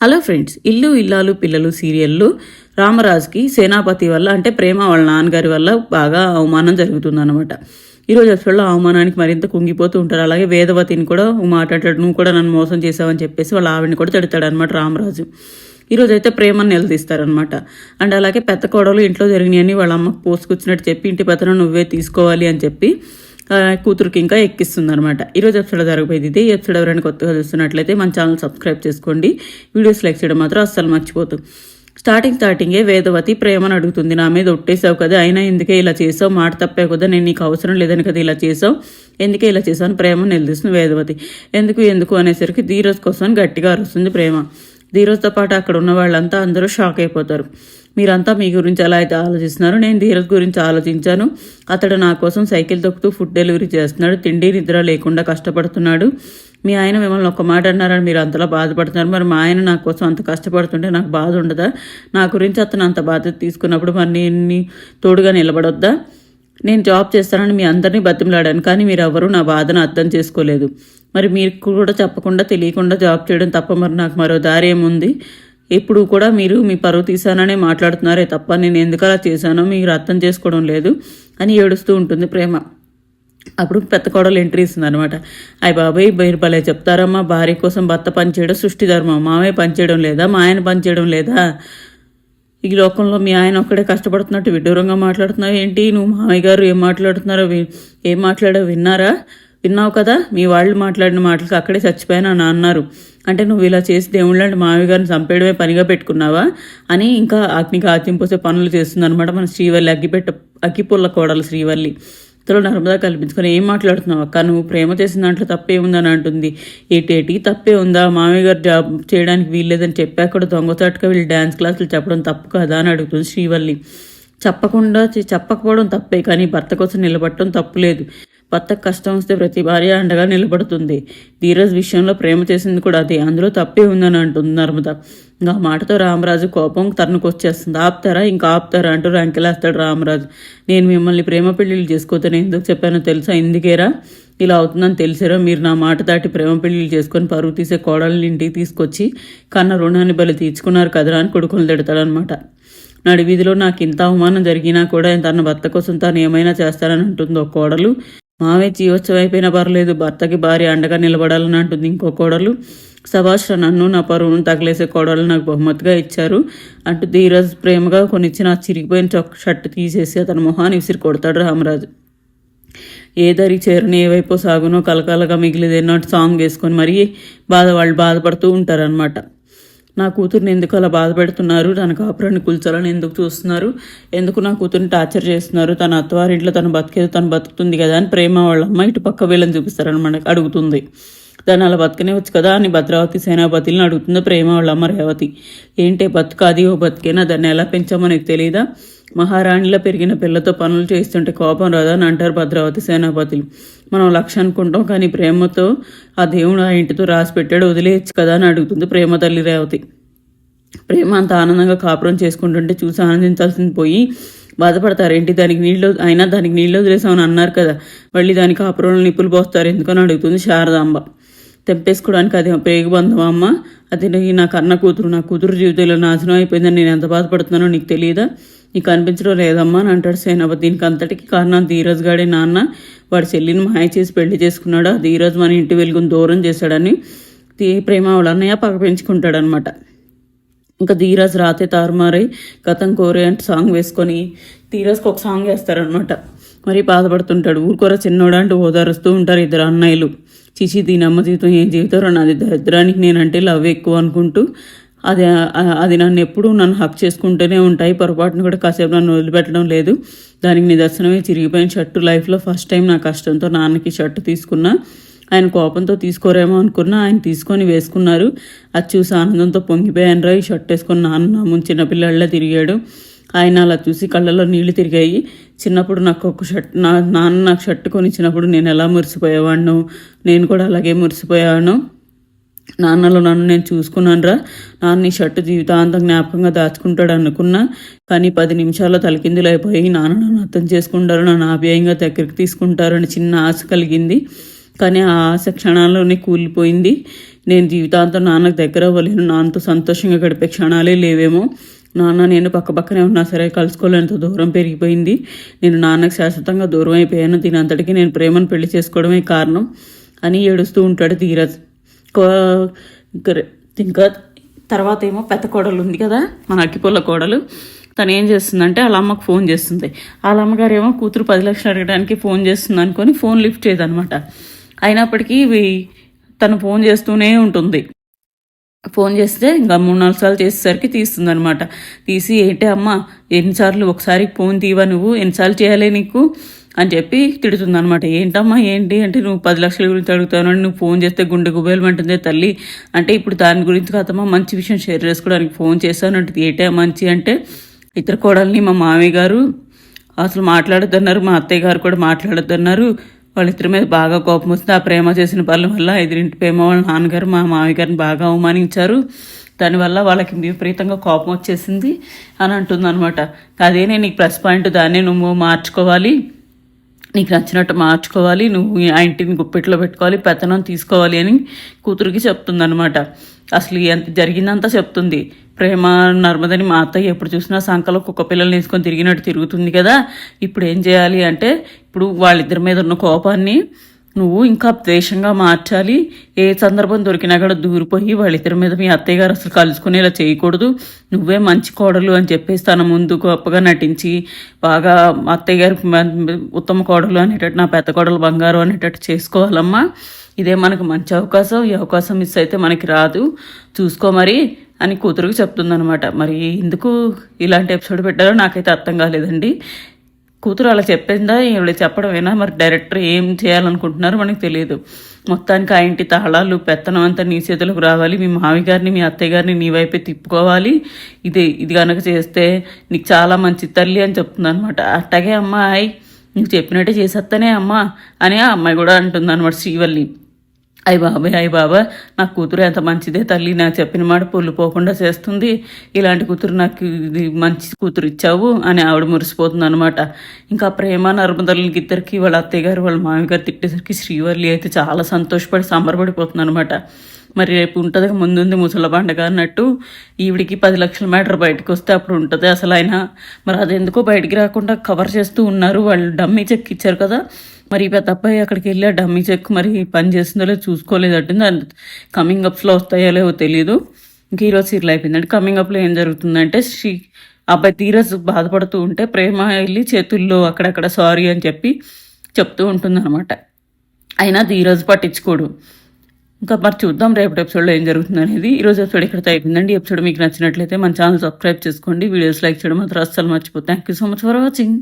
Hello friends ఇల్లు ఇల్లాలు పిల్లలు సీరియల్లో రామరాజుకి సేనాపతి వల్ల అంటే ప్రేమ వాళ్ళ నాన్నగారి వల్ల బాగా అవమానం జరుగుతుందన్నమాట. ఈరోజు ఎపిసోడ్లో అవమానానికి మరింత కుంగిపోతూ ఉంటారు. అలాగే వేదవతిని కూడా మాట్లాడాడు నువ్వు కూడా నన్ను మోసం చేసావని చెప్పేసి వాళ్ళ ఆవిడని కూడా తిడతాడు అనమాట రామరాజు ఈరోజు అయితే ప్రేమను నిలదీస్తారనమాట అండ్ అలాగే పెద్ద కోడలు ఇంట్లో జరిగినాయని వాళ్ళ అమ్మకు పోసుకొచ్చినట్టు చెప్పి ఇంటి పెత్తనం నువ్వే తీసుకోవాలి అని చెప్పి కూతురికి ఇంకా ఎక్కిస్తుంది అనమాట ఈరోజు ఎపిసోడ్ జరగబోయేది ఇది. ఎపిసోడ్ ఎవరైనా కొత్తగా చూస్తున్నట్లయితే మన ఛానల్ సబ్స్క్రైబ్ చేసుకోండి. వీడియోస్ లైక్ చేయడం మాత్రం అస్సలు మర్చిపోతూ. స్టార్టింగ్ స్టార్టింగే వేదవతి ప్రేమను అడుగుతుంది. నా మీద ఒట్టేసావు కదా. అయినా ఎందుకే ఇలా చేసావు? మాట తప్పే కదా. నేను నీకు అవసరం లేదని కదా ఇలా చేసావు? ఎందుకే ఇలా చేసావు అని ప్రేమ నిలదీస్తుంది వేదవతి. ఎందుకు ఎందుకు అనేసరికి ధీరజ్ కోసం గట్టిగా అరుస్తుంది ప్రేమ. ధీరజ్తో పాటు అక్కడ ఉన్న వాళ్ళంతా అందరూ షాక్ అయిపోతారు. మీరంతా మీ గురించి ఎలా అయితే ఆలోచిస్తున్నారు నేను ధీరజ్ గురించి ఆలోచించాను. అతడు నా కోసం సైకిల్ తొక్కుతూ ఫుడ్ డెలివరీ చేస్తున్నాడు. తిండి నిద్ర లేకుండా కష్టపడుతున్నాడు. మీ ఆయన మిమ్మల్ని ఒక మాట అన్నారని మీరు అంతలా బాధపడుతున్నారు. మరి మా ఆయన నా కోసం అంత కష్టపడుతుంటే నాకు బాధ ఉండదా? నా గురించి అతను అంత బాధ్యత తీసుకున్నప్పుడు మరి నేను తోడుగా నిలబడొద్దా? నేను జాబ్ చేస్తానని మీ అందరినీ బతిమలాడాను. కానీ మీరెవరూ నా బాధను అర్థం చేసుకోలేదు. మరి మీరు కూడా చెప్పకుండా తెలియకుండా జాబ్ చేయడం తప్ప మరి నాకు మరో దారి ఏముంది? ఎప్పుడు కూడా మీరు మీ పరువు తీసాననే మాట్లాడుతున్నారే తప్ప నేను ఎందుకు అలా చేశానో మీరు అర్థం చేసుకోవడం లేదు అని ఏడుస్తూ ఉంటుంది ప్రేమ. అప్పుడు పెద్ద కోడలు ఎంట్రీ ఇస్తుంది అనమాట అయ్య బాబాయ్ మీరు భలే చెప్తారమ్మా. భార్య కోసం భర్త పనిచేయడం సృష్టి ధర్మం. మామయ్య పనిచేయడం లేదా? మా ఆయన పనిచేయడం లేదా? ఈ లోకంలో మీ ఆయన ఒక్కడే కష్టపడుతున్నట్టు విడ్డూరంగా మాట్లాడుతున్నావు ఏంటి? నువ్వు మామయ్య గారు ఏం మాట్లాడుతున్నారో ఏం మాట్లాడావు విన్నారా? విన్నావు కదా? మీ వాళ్ళు మాట్లాడిన మాటలకు అక్కడే చచ్చిపోయాను అని అన్నారు. అంటే నువ్వు ఇలా చేసి దేవుళ్ళంటే మామయ్య గారిని చంపేయడమే పనిగా పెట్టుకున్నావా? అని ఇంకా అగ్నికి ఆత్యంపోసే పనులు చేస్తుందనమాట మన శ్రీవల్లి అగ్గిపెట్ట అగ్గిపుల్ల కోడలు శ్రీవల్లి. ఇంతలో నర్మదా కల్పించుకొని ఏం మాట్లాడుతున్నావు అక్క? నువ్వు ప్రేమ చేసిన దాంట్లో తప్పే ఉందని అంటుంది. ఏటేటి తప్పే ఉందా? మామయ్య గారు జాబ్ చేయడానికి వీల్లేదని చెప్పాక కూడా దొంగచాటుగా వీళ్ళు డ్యాన్స్ క్లాసులు చెప్పడం తప్పు కదా అని అడుగుతుంది శ్రీవల్లి. చెప్పకుండా చెప్పకపోవడం తప్పే కానీ భర్త కోసం నిలబడటం తప్పులేదు భర్తకు కష్టం వస్తే ప్రతి భార్య అండగా నిలబడుతుంది. ధీరజ్ విషయంలో ప్రేమ చేసింది కూడా అది. అందులో తప్పే ఉందని అంటుంది నర్మద. ఇంకా మాటతో రామరాజు కోపం తనకు వచ్చేస్తుంది ఆపుతారా? ఇంకా ఆపుతారా అంటూ రంకెలేస్తాడు రామరాజు. నేను మిమ్మల్ని ప్రేమ పెళ్ళిళ్ళు చేసుకోవద్దని ఎందుకు చెప్పానో తెలుసా? ఎందుకేరా? ఇలా అవుతుందని తెలిసారా? మీరు నా మాట దాటి ప్రేమ పెళ్ళిళ్ళు చేసుకొని పరువు తీసే కోడల్ని ఇంటికి తీసుకొచ్చి కన్న రుణాన్ని బలి తీర్చుకున్నారు కదరా అని కొడుకులు తిడతాడనమాట నడివీధిలో నాకు ఇంత అవమానం జరిగినా కూడా తన భర్త కోసం తాను ఏమైనా చేస్తానని అంటుంది ఒక కోడలు. మావే జీవోత్సవం అయిపోయినా పర్లేదు భర్తకి భార్య అండగా నిలబడాలని అంటుంది ఇంకో కోడలు. సభాష్ నన్ను నా పరువును తగిలేసే కోడలు నాకు బహుమతిగా ఇచ్చారు అంటూ ధీరజ్ ప్రేమగా కొనిచ్చి నా చిరిగిపోయిన చొక్క షర్ట్ తీసేసి అతని మొహాన్ని విసిరి కొడతాడు రామరాజు. ఏ దరి చేరని ఏవైపో సాగునో కలకాలగా మిగిలిదేనో సాంగ్ వేసుకొని మరీ బాధ వాళ్ళు బాధపడుతూ ఉంటారనమాట నా కూతుర్ని ఎందుకు అలా బాధపెడుతున్నారు? తన కాపురాన్ని కూల్చాలని ఎందుకు చూస్తున్నారు? ఎందుకు నా కూతుర్ని టార్చర్ చేస్తున్నారు? తన అత్తవారింట్లో తను బతికేది తను బతుకుతుంది కదా అని ప్రేమ వాళ్ళ అమ్మ ఇటు పక్క వీళ్ళని చూపిస్తారనమాట అడుగుతుంది. దాన్ని అలా బతకనివచ్చు కదా అని భద్రావతి సేనాపతిని అడుగుతుంది ప్రేమ వాళ్ళ అమ్మ రేవతి. ఏంటే బతుకు? అది ఓ బతికేనా? దాన్ని ఎలా పెంచామో నీకు తెలియదా మహారాణిలో పెరిగిన పిల్లతో పనులు చేస్తుంటే కోపం రాదని అని అంటారు భద్రావతి సేనాపతులు. మనం లక్ష అనుకుంటాం కానీ ప్రేమతో ఆ దేవుడు ఆ ఇంటితో రాసి పెట్టాడు వదిలేయచ్చు కదా అని అడుగుతుంది ప్రేమ తల్లి రేవతి. ప్రేమ అంత ఆనందంగా కాపురం చేసుకుంటుంటే చూసి ఆనందించాల్సింది పోయి బాధపడతారేంటి దానికి నీళ్ళు అయినా దానికి నీళ్ళు వదిలేసామని అన్నారు కదా మళ్ళీ దానికి కాపురంలో నిప్పులు పోస్తారు ఎందుకని అడుగుతుంది శారదాంబ. తెంపేసుకోవడానికి అది పేగు బంధం అమ్మ? అది నా కన్న కూతురు నా కూతురు జీవితంలో నాశనం అయిపోయిందని నేను ఎంత బాధపడుతున్నానో నీకు తెలియదా? నీకు అనిపించడం లేదమ్మా అని అంటాడు సేనాపతి దీనికి అంతటికి కారణం ధీరజ్ గాడే నాన్న. వాడి చెల్లిని మాయ చేసి పెళ్ళి చేసుకున్నాడు. ఆ ధీరజ్ మన ఇంటి వెలుగును దూరం చేశాడని తీ- ప్రేమ వాళ్ళ అన్నయ్య పగ పెంచుకుంటాడనమాట ఇంకా ధీరజ్ రాతే తారుమారై గతం కోరే అంటే సాంగ్ వేసుకొని ధీరజ్కి ఒక సాంగ్ వేస్తారనమాట మరి బాధపడుతుంటాడు. ఊరుకోర చిన్నోడా అంటూ ఓదారుస్తూ ఉంటారు ఇద్దరు అన్నయ్యలు. చిచి దీని అమ్మ జీవితం ఏం జీవితం? నాది దరిద్రానికి నేనంటే లవ్ ఎక్కువ అనుకుంటూ అది అది నన్ను ఎప్పుడూ నన్ను హక్ చేసుకుంటూనే ఉంటాయి. పొరపాటును కూడా కాసేపు నన్ను వదిలిపెట్టడం లేదు. దానికి నిదర్శనమే చిరిగిపోయిన షర్టు లైఫ్లో ఫస్ట్ టైం నా కష్టంతో నాన్నకి షర్టు తీసుకున్నా. ఆయన కోపంతో తీసుకోరేమో అనుకున్నా. ఆయన తీసుకొని వేసుకున్నారు. అది చూసి ఆనందంతో పొంగిపోయాను రా. ఈ షర్ట్ వేసుకొని నాన్న ముంచిన పిల్లళ్ళ తిరిగాడు. ఆయన అలా చూసి కళ్ళలో నీళ్ళు తిరిగాయి. చిన్నప్పుడు నాకు ఒక షర్ట్ నా నాన్న నాకు షర్ట్ కొనిచ్చినప్పుడు నేను ఎలా మురిసిపోయేవాడిను నేను కూడా అలాగే మురిసిపోయాను నాన్నలో నన్ను నేను చూసుకున్నాను రా నాన్న ఈ షర్టు జీవితాంతం జ్ఞాపకంగా దాచుకుంటాడు అనుకున్నా కానీ పది నిమిషాల్లో తలకిందులు అయిపోయి నాన్న నన్ను అర్థం చేసుకుంటారు నన్ను ఆప్యాయంగా దగ్గరికి తీసుకుంటారని చిన్న ఆశ కలిగింది. కానీ ఆ ఆశ క్షణాల్లోనే కూలిపోయింది. నేను జీవితాంతం నాన్నకు దగ్గర అవ్వలేను. నాన్నతో సంతోషంగా గడిపే క్షణాలే లేవేమో. నాన్న నేను పక్కపక్కనే ఉన్నా సరే కలుసుకోలేనంత దూరం పెరిగిపోయింది. నేను నాన్నకు శాశ్వతంగా దూరం అయిపోయాను. దీని అంతటికీ నేను ప్రేమను పెళ్ళి చేసుకోవడమే కారణం అని ఏడుస్తూ ఉంటాడు ధీరజ్. ఇంకా ఇంకా తర్వాత ఏమో పెద్ద కోడలు ఉంది కదా మన అక్కిపొల్ల కోడలు. తను ఏం చేస్తుందంటే వాళ్ళ అమ్మకు ఫోన్ చేస్తుంది. వాళ్ళ అమ్మగారు ఏమో కూతురు పది లక్షలు అడగడానికి ఫోన్ చేస్తుంది అనుకొని ఫోన్ లిఫ్ట్ చేయదనమాట. అయినప్పటికీ ఇవి తను ఫోన్ చేస్తూనే ఉంటుంది. ఫోన్ చేస్తే ఇంకా మూడు నాలుగు సార్లు చేసేసరికి తీస్తుంది అనమాట తీసి ఏంటి అమ్మ ఎన్నిసార్లు ఒకసారి ఫోన్ తీవా నువ్వు? ఎన్నిసార్లు చేయాలి నీకు? అని చెప్పి తిడుతుంది అనమాట ఏంటమ్మా ఏంటి? అంటే నువ్వు పది లక్షల గురించి అడుగుతాను అని నువ్వు ఫోన్ చేస్తే గుండె గుబేలమంటుంది తల్లి. అంటే ఇప్పుడు దాని గురించి కాదమ్మా మంచి విషయం షేర్ చేసుకోవడానికి ఫోన్ చేశాను అంటే ఏంటే మంచి అంటే ఇతర కోడల్ని మా మామయ్య గారు అసలు మాట్లాడొద్దన్నారు మా అత్తయ్య గారు కూడా మాట్లాడొద్దన్నారు. వాళ్ళిద్దరి మీద బాగా కోపం వస్తుంది. ఆ ప్రేమ చేసిన పనుల వల్ల ఎదురింటి ప్రేమ వాళ్ళ నాన్నగారు మా మామయ్య గారిని బాగా అవమానించారు. దానివల్ల వాళ్ళకి విపరీతంగా కోపం వచ్చేసింది అని అంటుంది అనమాట అదే నేను నీకు ప్లస్ పాయింట్ దాన్నే నువ్వు మార్చుకోవాలి. నీకు నచ్చినట్టు మార్చుకోవాలి నువ్వు ఆ ఇంటిని గుప్పెట్లో పెట్టుకోవాలి పెత్తనం తీసుకోవాలి అని కూతురికి చెప్తుందనమాట అసలు ఎంత జరిగిందంతా చెప్తుంది. ప్రేమ నర్మదని మా అత్తయ్య ఎప్పుడు చూసినా సంకలో కుక్క పిల్లల్ని వేసుకొని తిరిగినట్టు తిరుగుతుంది కదా. ఇప్పుడు ఏం చేయాలి అంటే ఇప్పుడు వాళ్ళిద్దరి మీద ఉన్న కోపాన్ని నువ్వు ఇంకా ద్వేషంగా మార్చాలి. ఏ సందర్భం దొరికినా కూడా దూరిపోయి వాళ్ళిద్దరి మీద మీ అత్తయ్య గారు అసలు కలుసుకునేలా చేయకూడదు. నువ్వే మంచి కోడలు అని చెప్పేసి తన ముందు గొప్పగా నటించి బాగా అత్తయ్య గారికి ఉత్తమ కోడలు అనేటట్టు నా పెద్ద కోడలు బంగారు అనేటట్టు చేసుకోవాలమ్మా. ఇదే మనకు మంచి అవకాశం. ఈ అవకాశం మిస్ అయితే మనకి రాదు. చూసుకో మరి అని కూతురుకు చెప్తుందనమాట మరి ఎందుకు ఇలాంటి ఎపిసోడ్ పెట్టారో నాకైతే అర్థం కాలేదండి. కూతురు అలా చెప్పిందా? ఈవిడ చెప్పడమేనా? మరి డైరెక్టర్ ఏం చేయాలనుకుంటున్నారో మనకు తెలియదు. మొత్తానికి ఆ ఇంటి తాళాలు పెత్తనం అంతా నీ చేతులకు రావాలి. మీ మావి గారిని మీ అత్తయ్య గారిని నీ వైపే తిప్పుకోవాలి. ఇది ఇది కనుక చేస్తే నీకు చాలా మంచి తల్లి అని చెప్తుంది అనమాట అట్టగే అమ్మాయి నీకు చెప్పినట్టే చేసేస్తానే అమ్మా అని ఆ అమ్మాయి కూడా అంటుంది అనమాట శ్రీవల్లి. అయ్య బాబాయ్ అయ్య బాబా నా కూతురు ఎంత మంచిదే తల్లి నాకు చెప్పిన మాట పొల్లు పోకుండా చేస్తుంది. ఇలాంటి కూతురు నాకు ఇది మంచి కూతురు ఇచ్చావు అని ఆవిడ మురిసిపోతుంది అనమాట ఇంకా ప్రేమ నర్మదలకి ఇద్దరికి వాళ్ళ అత్తయ్య గారు వాళ్ళ మామయ్య తిట్టేసరికి శ్రీవల్లి అయితే చాలా సంతోషపడి సంబరపడిపోతుంది అనమాట మరి రేపు ఉంటుంది ముందుంది ముసల పండగ అన్నట్టు. ఈవిడికి పది లక్షల మీటర్ బయటకు వస్తే అప్పుడు ఉంటుంది అసలు ఆయన మరి అది ఎందుకో బయటికి రాకుండా కవర్ చేస్తూ ఉన్నారు వాళ్ళు డమ్మీ చెక్ ఇచ్చారు కదా. మరి పెద్ద అబ్బాయి అక్కడికి వెళ్ళి ఆ డమ్మీ చెక్ మరి పని చేస్తుందో లేదో చూసుకోలేదంటుంది అది కమింగ్ అప్స్లో వస్తాయో లేవో తెలియదు ఇంక ఈరోజు సీరియల్ అయిపోయిందంటే కమింగ్ అప్లో ఏం జరుగుతుందంటే శ్రీ అబ్బాయి తీరస్ బాధపడుతూ ఉంటే ప్రేమ వెళ్ళి చేతుల్లో అక్కడక్కడ సారీ అని చెప్పి చెప్తూ ఉంటుందన్నమాట. అయినా ధీరజ్ పట్టించుకోడు. ఇంకా మరి చూద్దాం రేపటి ఎపిసోడ్లో ఏం జరుగుతుంది అనేది. ఈ రోజు ఎపిసోడ్ ఇక్కడ అయిపోయిందండి. ఎపిసోడ్ మీకు నచ్చినట్లయితే మన ఛానల్ సబ్స్క్రైబ్ చేసుకోండి. వీడియోస్ లైక్ చేయడం మాత్రం అస్సలు మర్చిపోతాం thank you so much for watching